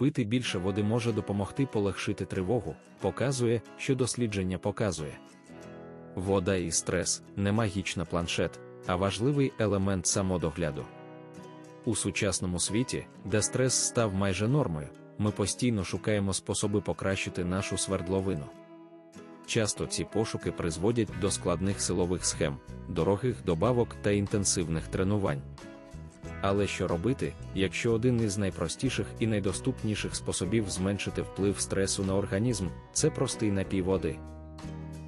пити більше води може допомогти полегшити тривогу, показує, що дослідження показує. Вода і стрес не магічна планшет, а важливий елемент самодогляду. У сучасному світі, де стрес став майже нормою, ми постійно шукаємо способи покращити нашу свердловину. Часто ці пошуки призводять до складних силових схем, дорогих добавок та інтенсивних тренувань. Але що робити, якщо один із найпростіших і найдоступніших способів зменшити вплив стресу на організм це простий напій води?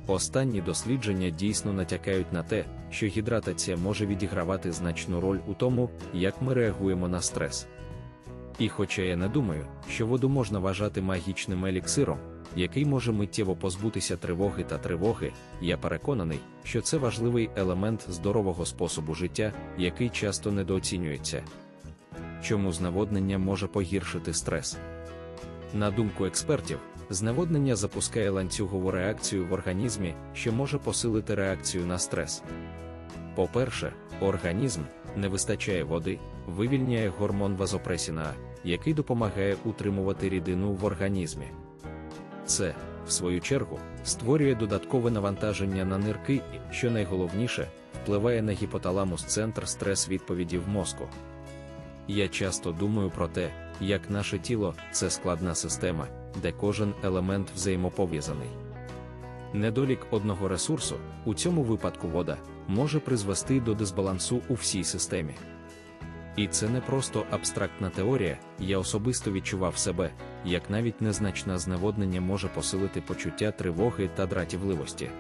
Останні дослідження дійсно натякають на те, що гідратація може відігравати значну роль у тому, як ми реагуємо на стрес. І хоча я не думаю, що воду можна вважати магічним еліксиром, який може миттєво позбутися тривоги та тривоги, я переконаний, що це важливий елемент здорового способу життя, який часто недооцінюється. Чому зневоднення може погіршити стрес? На думку експертів, зневоднення запускає ланцюгову реакцію в організмі, що може посилити реакцію на стрес. По-перше, організм не вистачає води, вивільняє гормон вазопресіна, який допомагає утримувати рідину в організмі. Це, в свою чергу, створює додаткове навантаження на нирки і, що найголовніше, впливає на гіпоталамус центр стрес відповіді в мозку. Я часто думаю про те, як наше тіло це складна система, де кожен елемент взаємопов'язаний. Недолік одного ресурсу, у цьому випадку вода, може призвести до дисбалансу у всій системі. І це не просто абстрактна теорія, я особисто відчував себе, як навіть незначне зневоднення може посилити почуття тривоги та дратівливості.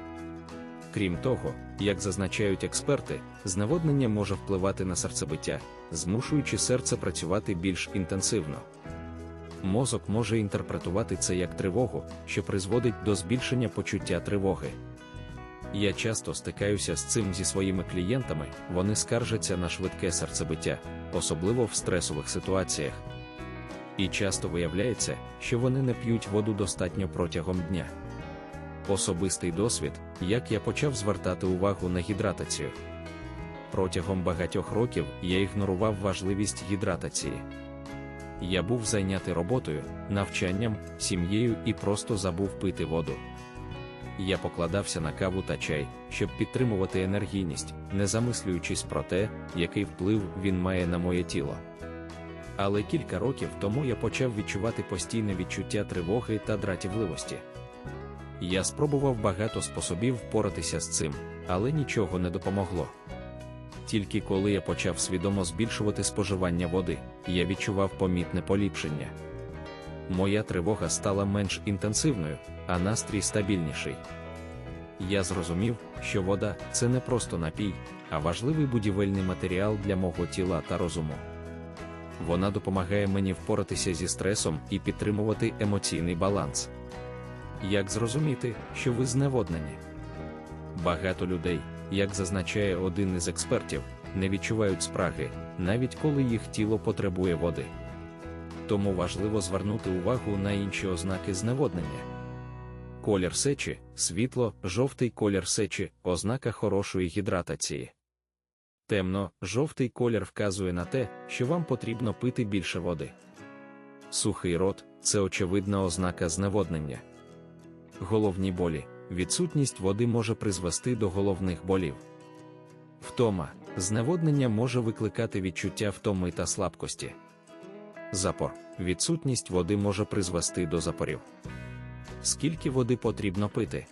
Крім того, як зазначають експерти, зневоднення може впливати на серцебиття, змушуючи серце працювати більш інтенсивно. Мозок може інтерпретувати це як тривогу, що призводить до збільшення почуття тривоги. Я часто стикаюся з цим зі своїми клієнтами, вони скаржаться на швидке серцебиття, особливо в стресових ситуаціях. І часто виявляється, що вони не п'ють воду достатньо протягом дня. Особистий досвід, як я почав звертати увагу на гідратацію. Протягом багатьох років я ігнорував важливість гідратації. Я був зайнятий роботою, навчанням, сім'єю і просто забув пити воду. Я покладався на каву та чай, щоб підтримувати енергійність, не замислюючись про те, який вплив він має на моє тіло. Але кілька років тому я почав відчувати постійне відчуття тривоги та дратівливості. Я спробував багато способів впоратися з цим, але нічого не допомогло. Тільки коли я почав свідомо збільшувати споживання води, я відчував помітне поліпшення. Моя тривога стала менш інтенсивною, а настрій стабільніший. Я зрозумів, що вода це не просто напій, а важливий будівельний матеріал для мого тіла та розуму. Вона допомагає мені впоратися зі стресом і підтримувати емоційний баланс. Як зрозуміти, що ви зневоднені? Багато людей, як зазначає один із експертів, не відчувають спраги, навіть коли їх тіло потребує води. Тому важливо звернути увагу на інші ознаки зневоднення. Колір сечі, світло, жовтий колір сечі, ознака хорошої гідратації. Темно, жовтий колір вказує на те, що вам потрібно пити більше води. Сухий рот це очевидна ознака зневоднення. Головні болі, відсутність води може призвести до головних болів. Втома, зневоднення може викликати відчуття втоми та слабкості. Запор, відсутність води може призвести до запорів. Скільки води потрібно пити?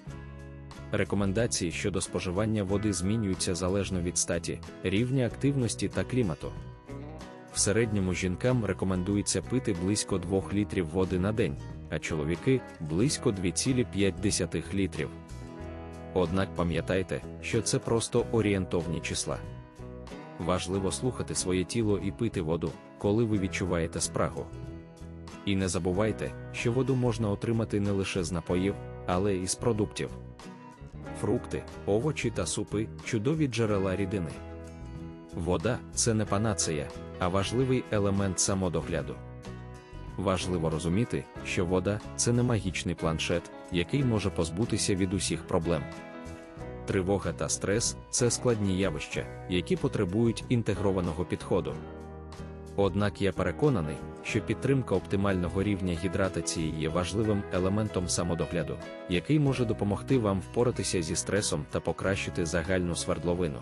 Рекомендації щодо споживання води змінюються залежно від статі, рівня активності та клімату. В середньому жінкам рекомендується пити близько 2 літрів води на день, а чоловіки близько 2,5 літрів. Однак пам'ятайте, що це просто орієнтовні числа. Важливо слухати своє тіло і пити воду, коли ви відчуваєте спрагу. І не забувайте, що воду можна отримати не лише з напоїв, але і з продуктів. Фрукти, овочі та супи чудові джерела рідини. Вода це не панацея, а важливий елемент самодогляду. Важливо розуміти, що вода це не магічний планшет, який може позбутися від усіх проблем. Тривога та стрес це складні явища, які потребують інтегрованого підходу. Однак я переконаний, що підтримка оптимального рівня гідратації є важливим елементом самодогляду, який може допомогти вам впоратися зі стресом та покращити загальну свердловину.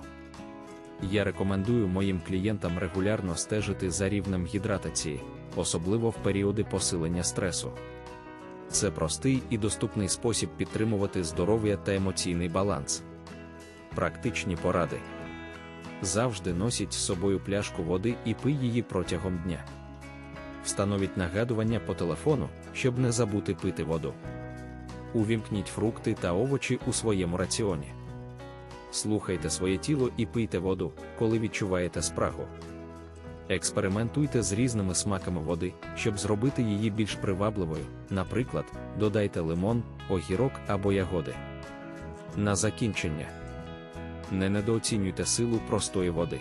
Я рекомендую моїм клієнтам регулярно стежити за рівнем гідратації, особливо в періоди посилення стресу. Це простий і доступний спосіб підтримувати здоров'я та емоційний баланс. Практичні поради. Завжди носіть з собою пляшку води і пий її протягом дня. Встановіть нагадування по телефону, щоб не забути пити воду. Увімкніть фрукти та овочі у своєму раціоні. Слухайте своє тіло і пийте воду, коли відчуваєте спрагу. Експериментуйте з різними смаками води, щоб зробити її більш привабливою. Наприклад, додайте лимон, огірок або ягоди. На закінчення. Не недооцінюйте силу простої води.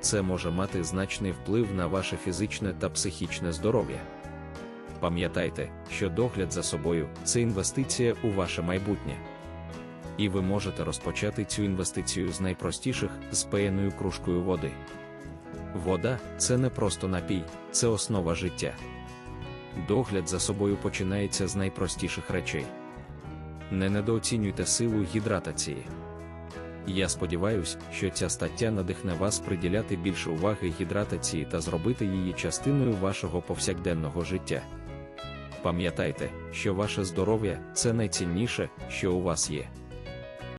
Це може мати значний вплив на ваше фізичне та психічне здоров'я. Пам'ятайте, що догляд за собою це інвестиція у ваше майбутнє. І ви можете розпочати цю інвестицію з найпростіших з пеєною кружкою води. Вода це не просто напій, це основа життя. Догляд за собою починається з найпростіших речей. Не недооцінюйте силу гідратації. Я сподіваюся, що ця стаття надихне вас приділяти більше уваги гідратації та зробити її частиною вашого повсякденного життя. Пам'ятайте, що ваше здоров'я це найцінніше, що у вас є.